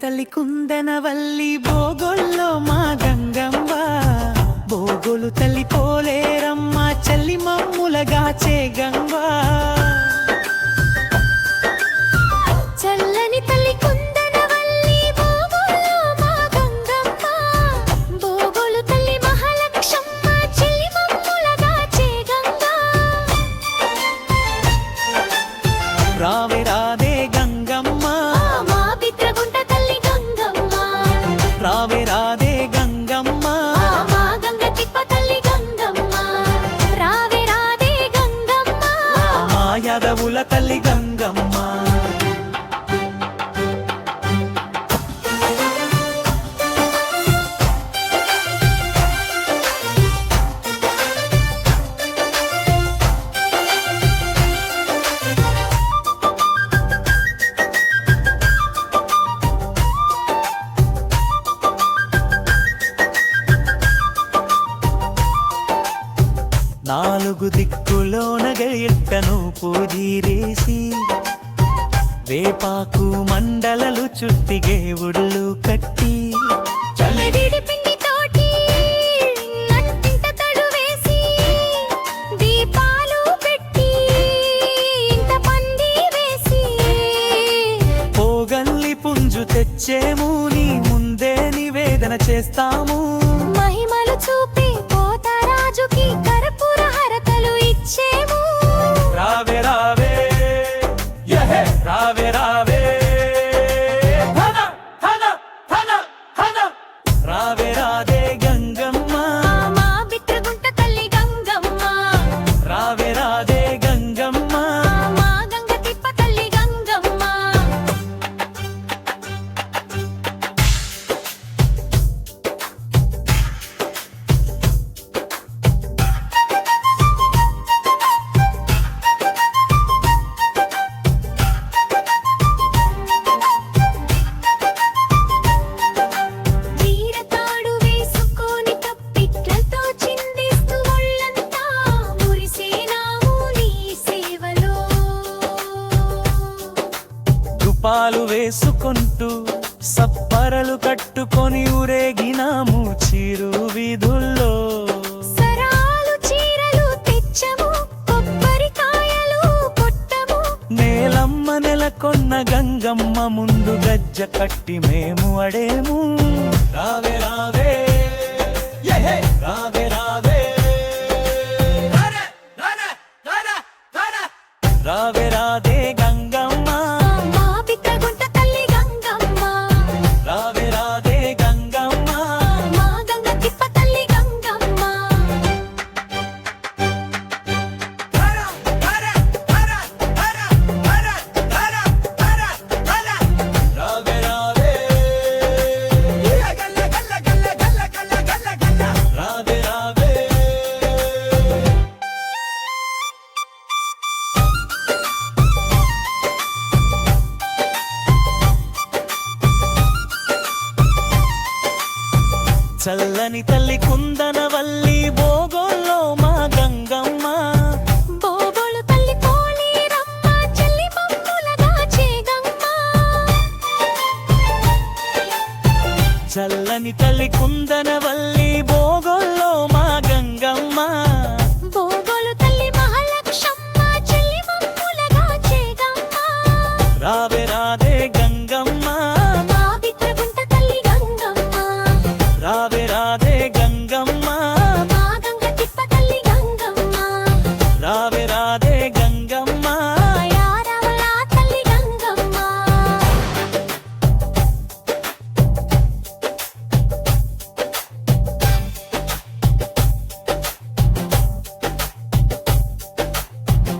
తల్లి కుందనవల్లి భోగోల్లో మా యాదవుల తల్లి గంగమ్మ. నాలుగు దిక్కులోన గెట్టను పూజీరేసి వేపాకు మండలలు చుట్టి గేవుళ్ళు కట్టి. పోగల్లి పుంజు తెచ్చేము నీ ముందే నివేదన చేస్తాము. మహిమలు చూపి తుపాలు వేసుకుంటూ సప్పరలు కట్టుకొని ఊరేగినాము చిరు వీధుల్లో. సరాలు చీరలు తెచ్చము కొబ్బరికాయలు కొట్టము. నేలమ్మ నెలకొన్న గంగమ్మ ముందు గజ్జ కట్టి మేము అడేము. రావే రావే. చల్లని తల్లి కుందనవల్లి బోగోల్లో మా గంగమ్మ. బోబోలు తల్లి పోలేరమ్మ చెల్లి మమ్ములగా చేగమ్మ చల్లని తల్లి కుందనవల్లి బోగోల్లో